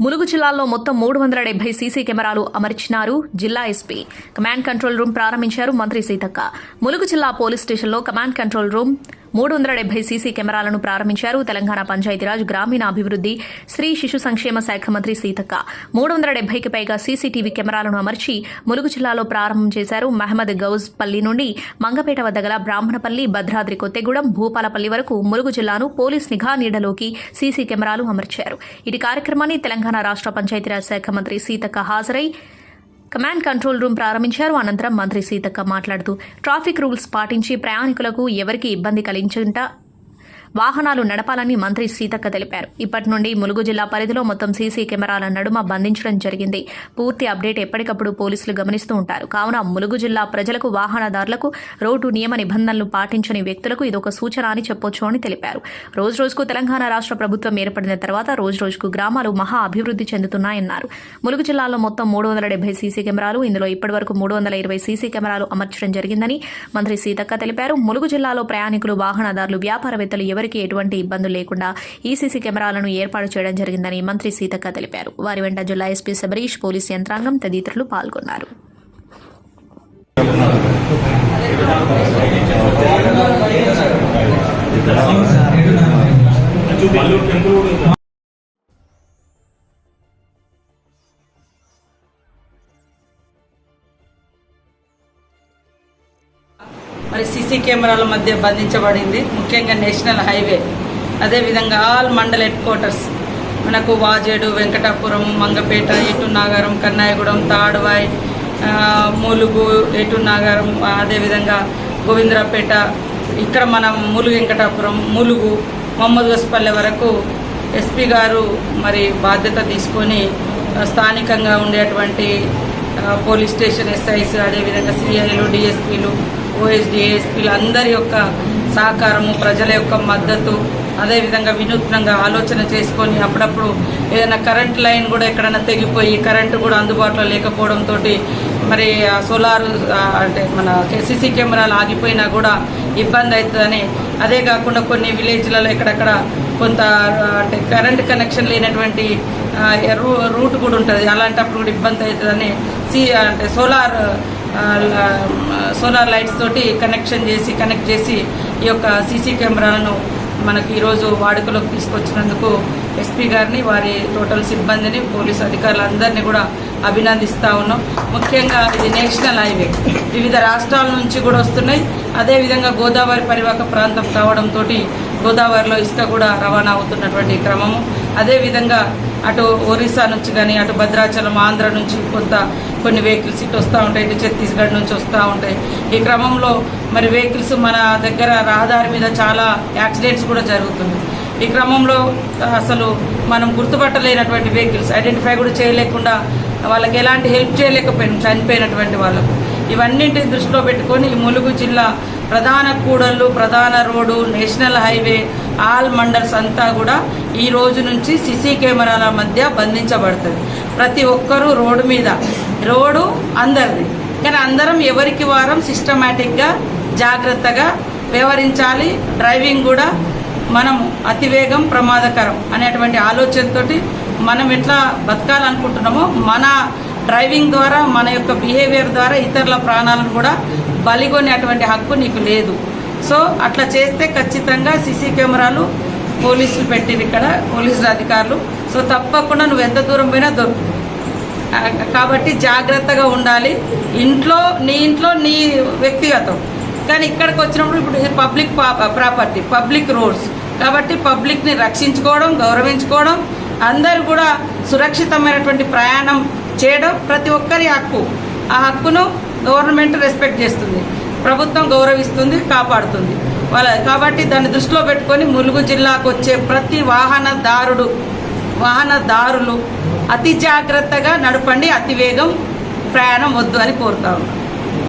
ములుగు జిల్లాలో మొత్తం మూడు వందల డెబ్బై సీసీ కెమెరాలు అమర్చినారు జిల్లా ఎస్పీ. కమాండ్ కంట్రోల్ రూమ్ ప్రారంభించారు మంత్రి సీతక్క. ములుగు జిల్లా పోలీస్ స్టేషన్లో కమాండ్ కంట్రోల్ రూమ్ మూడు వందల డెబ్బై సీసీ కెమెరాలను ప్రారంభించారు. తెలంగాణ పంచాయతీరాజ్ గ్రామీణాభివృద్ది స్త్రీ శిశు సంక్షేమ శాఖ మంత్రి సీతక్క. మూడు వందల డెబ్బైకి పైగా సీసీటీవీ కెమెరాలను అమర్చి ములుగు జిల్లాలో ప్రారంభం చేశారు మహమ్మద్ గౌజ్ పల్లి నుండి మంగపేట వద్ద గల బ్రాహ్మణపల్లి భద్రాద్రి కొత్తగూడెం భూపాలపల్లి వరకు ములుగు జిల్లాను పోలీస్ నిఘా నీడలోకి సీసీ కెమెరాలు అమర్చారు. ఇటు కార్యక్రమాన్ని తెలంగాణ రాష్ట్ర పంచాయతీరాజ్ శాఖ మంత్రి సీతక్క హాజరై కమాండ్ కంట్రోల్ రూమ్ ప్రారంభించారు. అనంతరం మంత్రి సీతక్క మాట్లాడుతూ ట్రాఫిక్ రూల్స్ పాటించి ప్రయాణికులకు ఎవరికి ఇబ్బంది కలిగించుంటా వాహనాలు నడపాలని మంత్రి సీతక్క తెలిపారు. ఇప్పటి నుండి ములుగు జిల్లా పరిధిలో మొత్తం సీసీ కెమెరాల నడుమ బంధించడం జరిగింది. పూర్తి అప్డేట్ ఎప్పటికప్పుడు పోలీసులు గమనిస్తూ ఉంటారు. కావున ములుగు జిల్లా ప్రజలకు వాహనదారులకు రోడ్డు నియమ నిబంధనలు పాటించని వ్యక్తులకు ఇదొక సూచన అని చెప్పొచ్చు అని తెలిపారు. రోజు రోజుకు తెలంగాణ రాష్ట్ర ప్రభుత్వం ఏర్పడిన తర్వాత రోజు రోజుకు గ్రామాలు మహా అభివృద్ధి చెందుతున్నాయన్నారు. ములుగు జిల్లాలో మొత్తం మూడు వందల డెబ్బై సీసీ కెమెరాలు ఇందులో ఇప్పటివరకు మూడు వందల ఇరవై సీసీ కెమెరాలు అమర్చడం జరిగిందని మంత్రి సీతక్క తెలిపారు. ములుగు జిల్లాలో ప్రయాణికులు వాహనదారులు వ్యాపారవేత్తలు ఎవరికీ ఎటువంటి ఇబ్బందులు లేకుండా ఈ సీసీ కెమెరాలను ఏర్పాటు చేయడం జరిగిందని మంత్రి సీతక్క తెలిపారు. వారి వెంట జిల్లా ఎస్పీ శబరీష్ పోలీస్ యంత్రాంగం తదితరులు పాల్గొన్నారు. మరి సీసీ కెమెరాల మధ్య బంధించబడింది. ముఖ్యంగా నేషనల్ హైవే. అదేవిధంగా ఆల్ మండల్ హెడ్ క్వార్టర్స్. మనకు వాజేడు వెంకటాపురం మంగపేట ఎటు నాగారం కన్నాయగూడెం తాడువాయ్ ములుగు ఎటు నాగారం అదేవిధంగా గోవిందరాపేట ఇక్కడ మనం ములుగు వెంకటాపురం ములుగు మహమ్మద్ గస్పల్లె వరకు ఎస్పీ గారు మరి బాధ్యత తీసుకొని స్థానికంగా ఉండేటువంటి పోలీస్ స్టేషన్ ఎస్ఐస్ అదేవిధంగా సిఐలు డిఎస్పీలు ఓఎస్డి ఏఎస్పీలు అందరి యొక్క సహకారము ప్రజల యొక్క మద్దతు అదేవిధంగా వినూత్నంగా ఆలోచన చేసుకొని అప్పుడప్పుడు ఏదైనా కరెంట్ లైన్ కూడా ఎక్కడైనా తెగిపోయి కరెంటు కూడా అందుబాటులో లేకపోవడంతో మరి సోలార్ అంటే మన సీసీ కెమెరాలు ఆగిపోయినా కూడా ఇబ్బంది అవుతుందని. అదే కాకుండా కొన్ని విలేజ్లలో ఎక్కడెక్కడ కొంత అంటే కరెంట్ కనెక్షన్ లేనటువంటి రూ- రూట్ కూడా ఉంటుంది. అలాంటప్పుడు కూడా ఇబ్బంది అవుతుందని సి అంటే సోలార్ సోలార్ లైట్స్ తోటి కనెక్షన్ చేసి కనెక్ట్ చేసి ఈ యొక్క సీసీ కెమెరాలను మనకి ఈరోజు వాడుకలోకి తీసుకొచ్చినందుకు ఎస్పీ గారిని వారి టోటల్ సిబ్బందిని పోలీసు అధికారులందరినీ కూడా అభినందిస్తూ ఉన్నాం. ముఖ్యంగా ఇది నేషనల్ హైవే. వివిధ రాష్ట్రాల నుంచి కూడా వస్తున్నాయి. అదేవిధంగా గోదావరి పరివాహక ప్రాంతం కావడంతో గోదావరిలో ఇసుక కూడా రవాణా అవుతున్నటువంటి క్రమము. అదేవిధంగా అటు ఒరిస్సా నుంచి కానీ అటు భద్రాచలం ఆంధ్ర నుంచి కొంత కొన్ని వెహికల్స్ ఇటు వస్తూ ఉంటాయి. ఇటు ఛత్తీస్గఢ్ నుంచి వస్తూ ఉంటాయి. ఈ క్రమంలో మరి వెహికల్స్ మన దగ్గర రహదారి మీద చాలా యాక్సిడెంట్స్ కూడా జరుగుతుంది ఈ క్రమంలో అసలు మనం గుర్తుపట్టలేనటువంటి వెహికల్స్ ఐడెంటిఫై కూడా చేయలేకుండా వాళ్ళకి ఎలాంటి హెల్ప్ చేయలేకపోయినాం చనిపోయినటువంటి వాళ్ళకు. ఇవన్నింటిని దృష్టిలో పెట్టుకొని ఈ ములుగు జిల్లా ప్రధాన కూడళ్ళు ప్రధాన road national highway all mandals అంతా కూడా ఈ రోజు నుంచి సిసి కెమెరాల మధ్య బంధించబడుతుంది. ప్రతి ఒక్కరూ రోడ్డు మీద రోడ్డు అందరిది. కానీ అందరం ఎవరికి వారం సిస్టమేటిక్గా జాగ్రత్తగా వ్యవహరించాలి. డ్రైవింగ్ కూడా మనం అతివేగం ప్రమాదకరం అనేటువంటి ఆలోచనతోటి మనం ఎట్లా బతకాలనుకుంటున్నామో మన డ్రైవింగ్ ద్వారా మన యొక్క బిహేవియర్ ద్వారా ఇతరుల ప్రాణాలను కూడా బలిగొనేటువంటి హక్కు నీకు లేదు. సో అట్లా చేస్తే ఖచ్చితంగా సీసీ కెమెరాలు పోలీసులు పెట్టిరు ఇక్కడ పోలీసులు అధికారులు. సో తప్పకుండా నువ్వు ఎంత దూరం పోయినా దొరుకుతుంది కాబట్టి జాగ్రత్తగా ఉండాలి. ఇంట్లో నీ ఇంట్లో నీ వ్యక్తిగతం. కానీ ఇక్కడికి వచ్చినప్పుడు ఇప్పుడు పబ్లిక్ ప్రాపర్టీ పబ్లిక్ రోడ్స్. కాబట్టి పబ్లిక్ని రక్షించుకోవడం గౌరవించుకోవడం అందరూ కూడా సురక్షితమైనటువంటి ప్రయాణం చేయడం ప్రతి ఒక్కరి హక్కు. ఆ హక్కును గవర్నమెంట్ రెస్పెక్ట్ చేస్తుంది. ప్రభుత్వం గౌరవిస్తుంది కాపాడుతుంది. వాళ్ళ కాబట్టి దాన్ని దృష్టిలో పెట్టుకొని ములుగు జిల్లాకు వచ్చే ప్రతి వాహనదారుడు వాహనదారులు అతి జాగ్రత్తగా నడపండి అతి వేగం ప్రయాణం వద్దు అని కోరుతా ఉన్నాను